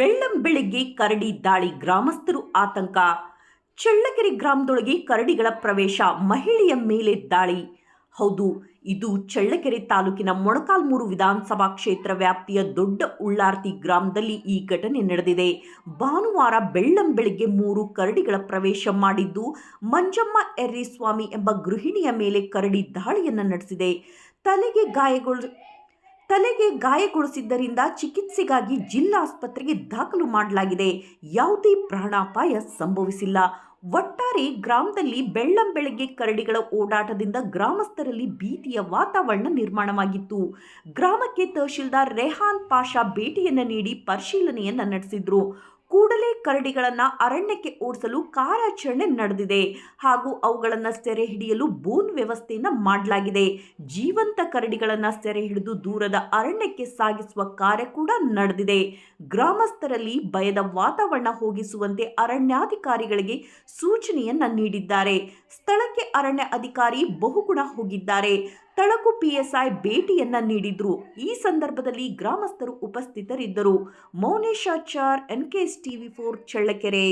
ಬೆಳ್ಳಂ ಬೆಳಿಗ್ಗೆ ಕರಡಿ ದಾಳಿ ಗ್ರಾಮಸ್ಥರು ಆತಂಕ. ಚಳ್ಳಕೆರೆ ಗ್ರಾಮದೊಳಗೆ ಕರಡಿಗಳ ಪ್ರವೇಶ, ಮಹಿಳೆಯ ಮೇಲೆ ದಾಳಿ. ಹೌದು, ಇದು ಚಳ್ಳಕೆರೆ ತಾಲೂಕಿನ ಮೊಣಕಾಲ್ಮೂರು ವಿಧಾನಸಭಾ ಕ್ಷೇತ್ರ ವ್ಯಾಪ್ತಿಯ ದೊಡ್ಡ ಉಳ್ಳಾರ್ತಿ ಗ್ರಾಮದಲ್ಲಿ ಈ ಘಟನೆ ನಡೆದಿದೆ. ಭಾನುವಾರ ಬೆಳ್ಳಂ ಬೆಳಿಗ್ಗೆ ಮೂರು ಕರಡಿಗಳ ಪ್ರವೇಶ ಮಾಡಿದ್ದು, ಮಂಜಮ್ಮ ಎರ್ರಿಸ್ವಾಮಿ ಎಂಬ ಗೃಹಿಣಿಯ ಮೇಲೆ ಕರಡಿ ದಾಳಿಯನ್ನು ನಡೆಸಿದೆ. ತಲೆಗೆ ಗಾಯಗೊಳ ತಲೆಗೆ ಗಾಯಗೊಳಿಸಿದ್ದರಿಂದ ಚಿಕಿತ್ಸೆಗಾಗಿ ಜಿಲ್ಲಾಸ್ಪತ್ರೆಗೆ ದಾಖಲು ಮಾಡಲಾಗಿದೆ. ಯಾವುದೇ ಪ್ರಾಣಾಪಾಯ ಸಂಭವಿಸಿಲ್ಲ. ಒಟ್ಟಾರೆ ಗ್ರಾಮದಲ್ಲಿ ಬೆಳ್ಳಂ ಬೆಳಗ್ಗೆ ಕರಡಿಗಳ ಓಡಾಟದಿಂದ ಗ್ರಾಮಸ್ಥರಲ್ಲಿ ಭೀತಿಯ ವಾತಾವರಣ ನಿರ್ಮಾಣವಾಗಿತ್ತು. ಗ್ರಾಮಕ್ಕೆ ತಹಶೀಲ್ದಾರ್ ರೆಹಾನ್ ಪಾಷಾ ಭೇಟಿಯನ್ನು ನೀಡಿ ಪರಿಶೀಲನೆಯನ್ನ ನಡೆಸಿದ್ರು. ಕೂಡಲೇ ಕರಡಿಗಳನ್ನು ಅರಣ್ಯಕ್ಕೆ ಓಡಿಸಲು ಕಾರ್ಯಾಚರಣೆ ನಡೆದಿದೆ. ಹಾಗೂ ಅವುಗಳನ್ನು ಸೆರೆ ಹಿಡಿಯಲು ಬೋನ್ ವ್ಯವಸ್ಥೆಯನ್ನು ಮಾಡಲಾಗಿದೆ. ಜೀವಂತ ಕರಡಿಗಳನ್ನು ಸೆರೆ ಹಿಡಿದು ದೂರದ ಅರಣ್ಯಕ್ಕೆ ಸಾಗಿಸುವ ಕಾರ್ಯ ಕೂಡ ನಡೆದಿದೆ. ಗ್ರಾಮಸ್ಥರಲ್ಲಿ ಭಯದ ವಾತಾವರಣ ಹೋಗಿಸುವಂತೆ ಅರಣ್ಯಾಧಿಕಾರಿಗಳಿಗೆ ಸೂಚನೆಯನ್ನ ನೀಡಿದ್ದಾರೆ. ಸ್ಥಳಕ್ಕೆ ಅರಣ್ಯ ಅಧಿಕಾರಿ ಬಹುಗುಣ ಹೋಗಿದ್ದಾರೆ. ತಳಕು ಪಿಎಸ್ಐ ಭೇಟಿಯನ್ನ ನೀಡಿದ್ರು. ಈ ಸಂದರ್ಭದಲ್ಲಿ ಗ್ರಾಮಸ್ಥರು ಉಪಸ್ಥಿತರಿದ್ದರು. Mouneshachar NKS TV four Challakere